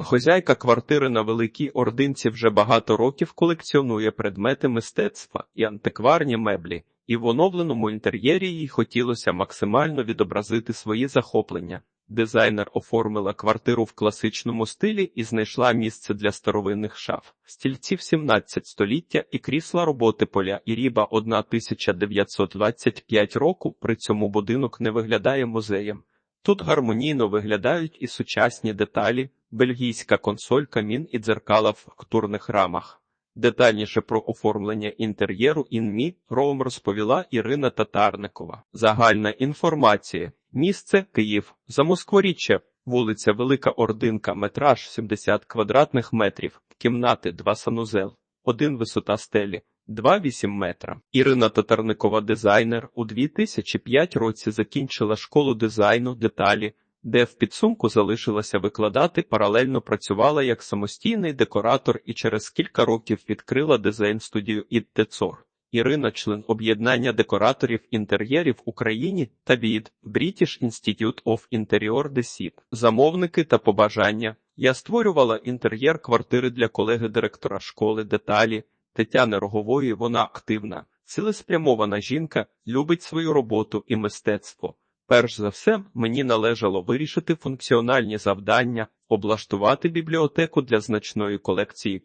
Хозяйка квартири на Великій Ординці вже багато років колекціонує предмети мистецтва і антикварні меблі, і в оновленому інтер'єрі їй хотілося максимально відобразити свої захоплення. Дизайнер оформила квартиру в класичному стилі і знайшла місце для старовинних шаф, стільців 17 століття і крісла роботи поля і ріба 1925 року. При цьому будинок не виглядає музеєм. Тут гармонійно виглядають і сучасні деталі, бельгійська консоль, камін і дзеркала в фактурних рамах. Детальніше про оформлення інтер'єру інмі Роум розповіла Ірина Татарникова. Загальна інформація. Місце Київ, Замоскворіччя, вулиця Велика Ординка, метраж 70 квадратних метрів, кімнати 2 санузел, 1 висота стелі, 2,8 метра. Ірина Татарникова, дизайнер, у 2005 році закінчила школу дизайну деталі, де в підсумку залишилася викладати, паралельно працювала як самостійний декоратор і через кілька років відкрила дизайн-студію «Ідтецор». Ірина, член об'єднання декораторів інтер'єрів Україні та від British Institute of Interior Design. Замовники та побажання. Я створювала інтер'єр квартири для колеги-директора школи деталі Тетяни Рогової. Вона активна, цілеспрямована жінка, любить свою роботу і мистецтво. Перш за все, мені належало вирішити функціональні завдання, облаштувати бібліотеку для значної колекції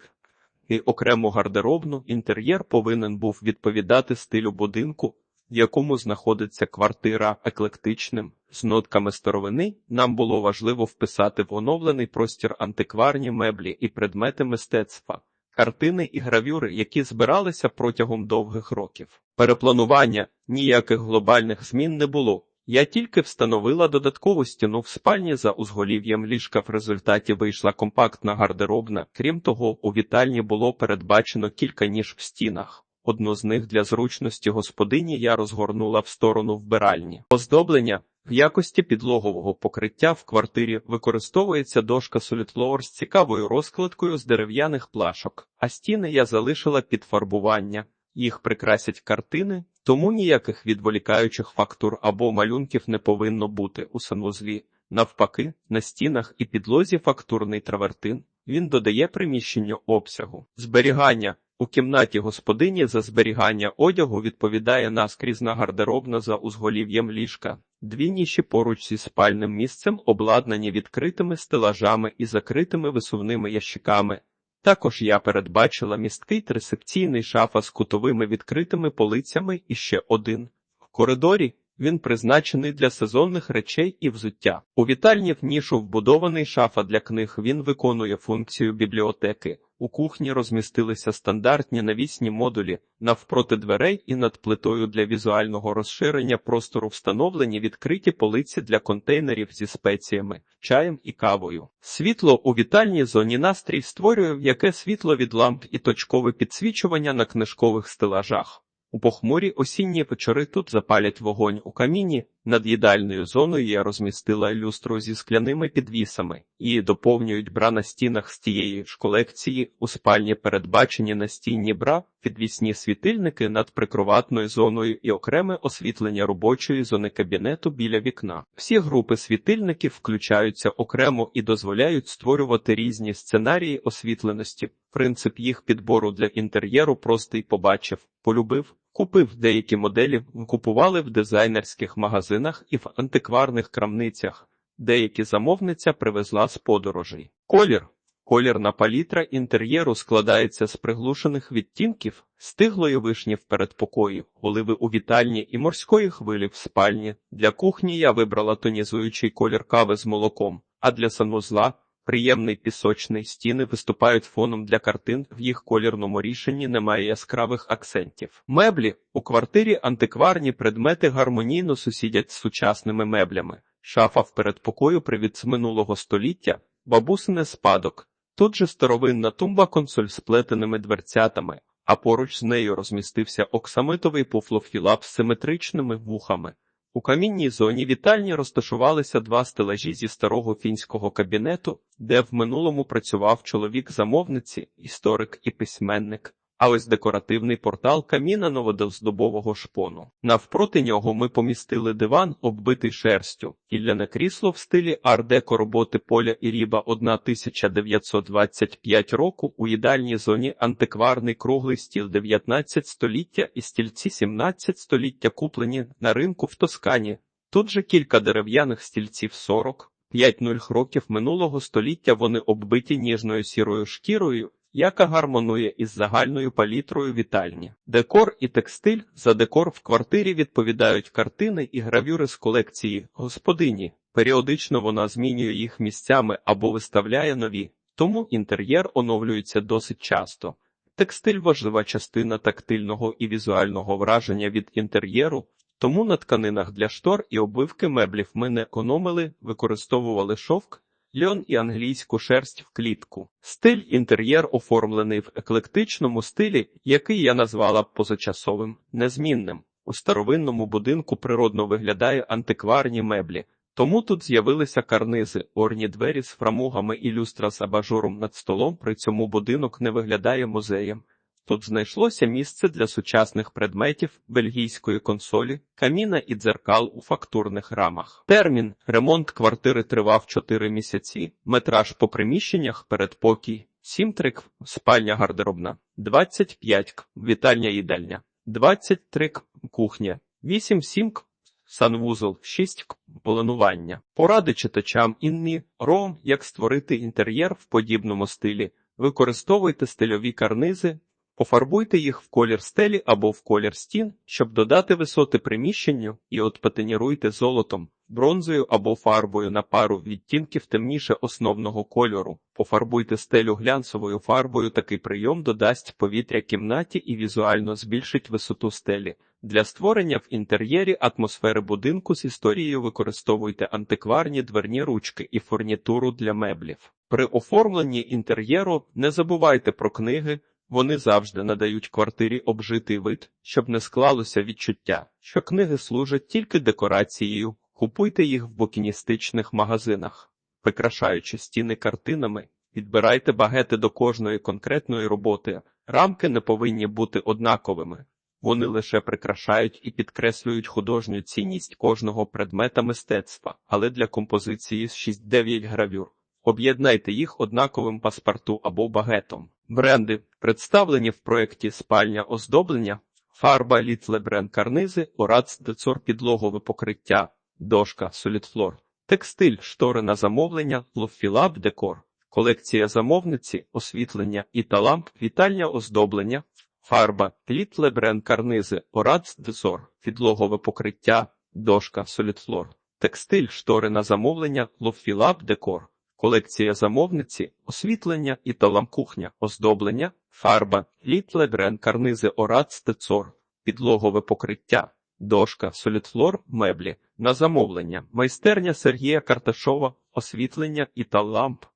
і окремо гардеробну інтер'єр повинен був відповідати стилю будинку, в якому знаходиться квартира еклектичним, з нотками старовини. Нам було важливо вписати в оновлений простір антикварні меблі і предмети мистецтва, картини і гравюри, які збиралися протягом довгих років. Перепланування ніяких глобальних змін не було. Я тільки встановила додаткову стіну в спальні за узголів'ям ліжка. В результаті вийшла компактна гардеробна. Крім того, у вітальні було передбачено кілька ніж в стінах. Одну з них для зручності господині я розгорнула в сторону вбиральні. Оздоблення в якості підлогового покриття в квартирі використовується дошка Floor з цікавою розкладкою з дерев'яних плашок, а стіни я залишила під фарбування. Їх прикрасять картини, тому ніяких відволікаючих фактур або малюнків не повинно бути у санвузлі. Навпаки, на стінах і підлозі фактурний травертин. Він додає приміщенню обсягу. Зберігання у кімнаті господині за зберігання одягу відповідає наскрізна гардеробна за узголів'ям ліжка. Дві ніші поруч зі спальним місцем обладнані відкритими стелажами і закритими висувними ящиками. Також я передбачила місткий трисекційний шафа з кутовими відкритими полицями і ще один. В коридорі він призначений для сезонних речей і взуття. У вітальні в нішу вбудований шафа для книг. Він виконує функцію бібліотеки. У кухні розмістилися стандартні навісні модулі навпроти дверей і над плитою для візуального розширення простору встановлені відкриті полиці для контейнерів зі спеціями, чаєм і кавою. Світло у вітальній зоні настрій створює яке світло від ламп і точкове підсвічування на книжкових стелажах. У похмурі осінні вечори тут запалять вогонь у каміні. Над їдальною зоною я розмістила люстру зі скляними підвісами і доповнюють бра на стінах з тієї ж колекції. У спальні передбачені настінні бра, підвісні світильники над прикроватною зоною і окреме освітлення робочої зони кабінету біля вікна. Всі групи світильників включаються окремо і дозволяють створювати різні сценарії освітленості. Принцип їх підбору для інтер'єру простий побачив, полюбив. Купив деякі моделі, купували в дизайнерських магазинах і в антикварних крамницях. Деякі замовниця привезла з подорожей. Колір. Колірна палітра інтер'єру складається з приглушених відтінків, стиглої вишні в передпокої, оливи у вітальні і морської хвилі в спальні. Для кухні я вибрала тонізуючий колір кави з молоком, а для санвузла Приємний пісочний стіни виступають фоном для картин, в їх колірному рішенні немає яскравих акцентів. Меблі у квартирі антикварні предмети гармонійно сусідять з сучасними меблями. Шафа в передпокою привід з минулого століття, бабусине спадок. Тут же старовинна тумба консоль з плетеними дверцятами, а поруч з нею розмістився оксамитовий пуфлофілап з симетричними вухами. У камінній зоні вітальні розташувалися два стелажі зі старого фінського кабінету, де в минулому працював чоловік замовниці, історик і письменник. А ось декоративний портал каміна новодоздобового шпону. Навпроти нього ми помістили диван, оббитий шерстю, ілляне крісло в стилі ар-деко роботи Поля і Ріба 1925 року у їдальній зоні антикварний круглий стіл 19 століття і стільці 17 століття куплені на ринку в Тоскані. Тут же кілька дерев'яних стільців 40, 5-0 років минулого століття вони оббиті ніжною сірою шкірою, яка гармонує із загальною палітрою вітальні. Декор і текстиль за декор в квартирі відповідають картини і гравюри з колекції господині. Періодично вона змінює їх місцями або виставляє нові, тому інтер'єр оновлюється досить часто. Текстиль важлива частина тактильного і візуального враження від інтер'єру, тому на тканинах для штор і обвивки меблів ми не економили, використовували шовк, льон і англійську шерсть в клітку. Стиль інтер'єр оформлений в еклектичному стилі, який я назвала позачасовим, незмінним. У старовинному будинку природно виглядає антикварні меблі. Тому тут з'явилися карнизи, орні двері з фрамугами і люстра з абажуром над столом. При цьому будинок не виглядає музеєм. Тут знайшлося місце для сучасних предметів, бельгійської консолі, каміна і дзеркал у фактурних рамах. Термін ремонт квартири тривав 4 місяці, метраж по приміщеннях передпокій, 7 трик, спальня гардеробна, 25 к, вітальня їдальня, 23 к, кухня, 8 7 к, санвузол, 6 к, планування. Поради читачам інні, ром, як створити інтер'єр в подібному стилі. Використовуйте стильові карнизи, Пофарбуйте їх в колір стелі або в колір стін, щоб додати висоти приміщенню, і отпатиніруйте золотом, бронзою або фарбою на пару відтінків темніше основного кольору. Пофарбуйте стелю глянцевою фарбою. Такий прийом додасть повітря кімнаті і візуально збільшить висоту стелі. Для створення в інтер'єрі атмосфери будинку з історією використовуйте антикварні дверні ручки і фурнітуру для меблів. При оформленні інтер'єру не забувайте про книги. Вони завжди надають квартирі обжитий вид, щоб не склалося відчуття, що книги служать тільки декорацією. Купуйте їх в букіністичних магазинах, прикрашаючи стіни картинами, підбирайте багети до кожної конкретної роботи. Рамки не повинні бути однаковими. Вони лише прикрашають і підкреслюють художню цінність кожного предмета мистецтва, але для композиції з 6-9 гравюр. Об'єднайте їх однаковим паспорту або багетом. Бренди, представлені в проєкті спальня оздоблення, фарба Літлебрен карнизи, Орац децор підлогове покриття, дошка Солідфлор, текстиль, штори на замовлення, лофілаб декор, колекція замовниці, освітлення і таламп, вітальня оздоблення, фарба Літлебрен карнизи, Орац децор, підлогове покриття, дошка Солідфлор, текстиль, штори на замовлення, лофілаб декор. Колекція замовниці, освітлення і талам-кухня, оздоблення, фарба, літлебрен, карнизи орат, стецор, підлогове покриття, дошка, солідфлор, меблі, на замовлення, майстерня Сергія Карташова, освітлення і таламп,